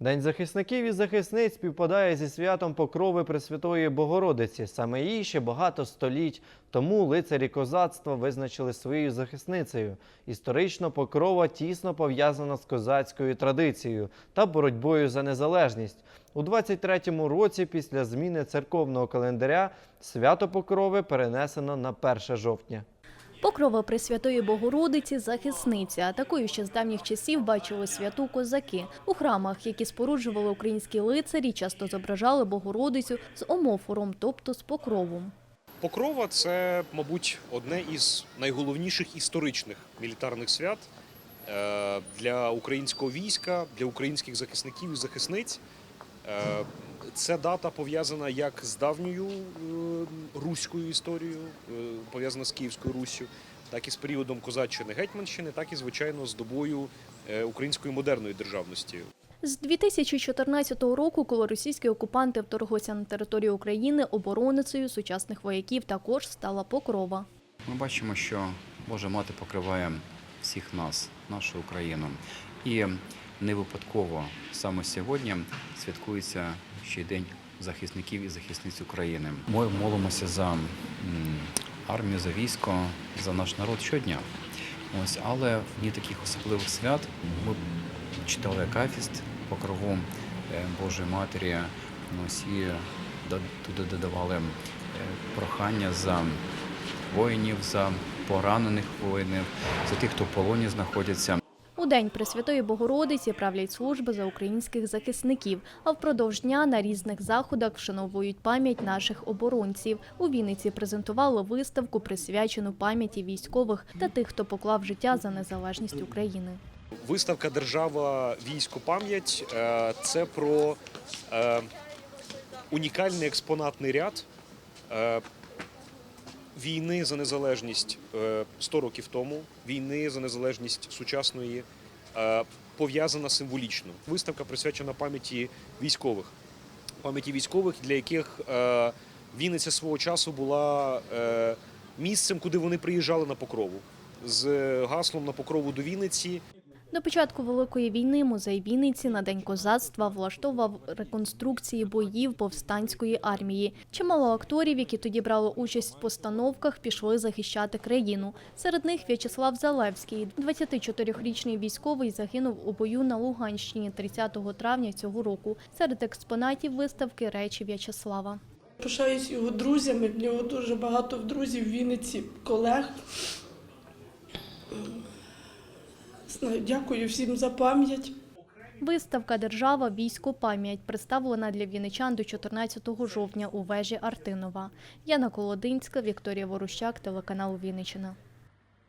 День захисників і захисниць співпадає зі святом Покрови Пресвятої Богородиці. Саме її ще багато століть тому лицарі козацтва визначили своєю захисницею. Історично Покрова тісно пов'язана з козацькою традицією та боротьбою за незалежність. У 23-му році, після зміни церковного календаря, свято Покрови перенесено на 1 жовтня. Покрова Пресвятої Богородиці – захисниця. Такою ще з давніх часів бачили святу козаки. У храмах, які споруджували українські лицарі, часто зображали Богородицю з омофором, тобто з покровом. Покрова це, мабуть, одне із найголовніших історичних мілітарних свят е, для українського війська, для українських захисників і захисниць. Це дата пов'язана як з давньою е, руською історією, е, пов'язана з Київською Руссю, так і з періодом козаччини Гетьманщини, так і, звичайно, з добою е, української модерної державності. З 2014 року, коли російські окупанти вторглися на територію України, обороницею сучасних вояків також стала Покрова. Ми бачимо, що Божа мати покриває всіх нас, нашу Україну. І не випадково саме сьогодні святкується ще День захисників і захисниць України. Ми молимося за армію, за військо, за наш народ щодня. Ось, але в дні таких особливих свят ми читали акафіст покрову е, Божої Матері. Ось і туди додавали е, прохання за воїнів, за поранених воїнів, за тих, хто в полоні знаходяться. День Пресвятої Богородиці правлять служби за українських захисників, а впродовж дня на різних заходах вшановують пам'ять наших оборонців. У Вінниці презентували виставку, присвячену пам'яті військових та тих, хто поклав життя за незалежність України. Виставка Держава військо пам'ять е, це про е, унікальний експонатний ряд е, війни за незалежність е, 100 років тому, війни за незалежність сучасної, е, пов'язана символічно. Виставка присвячена пам'яті військових, пам'яті військових, для яких е, Вінниця свого часу була е, місцем, куди вони приїжджали на покрову. З гаслом на покрову до Вінниці До початку Великої війни музей Вінниці на День козацтва влаштовував реконструкції боїв повстанської армії. Чимало акторів, які тоді брали участь в постановках, пішли захищати країну. Серед них В'ячеслав Залевський, 24-річний військовий, загинув у бою на Луганщині 30 травня цього року. Серед експонатів виставки речі В'ячеслава. Пишаюсь його друзями. В нього дуже багато друзів в Вінниці, колег. Дякую всім за пам'ять. Виставка Держава військо пам'ять представлена для вінничан до 14 жовтня у вежі Артинова. Яна Колодинська, Вікторія Ворущак, телеканал Вінниччина.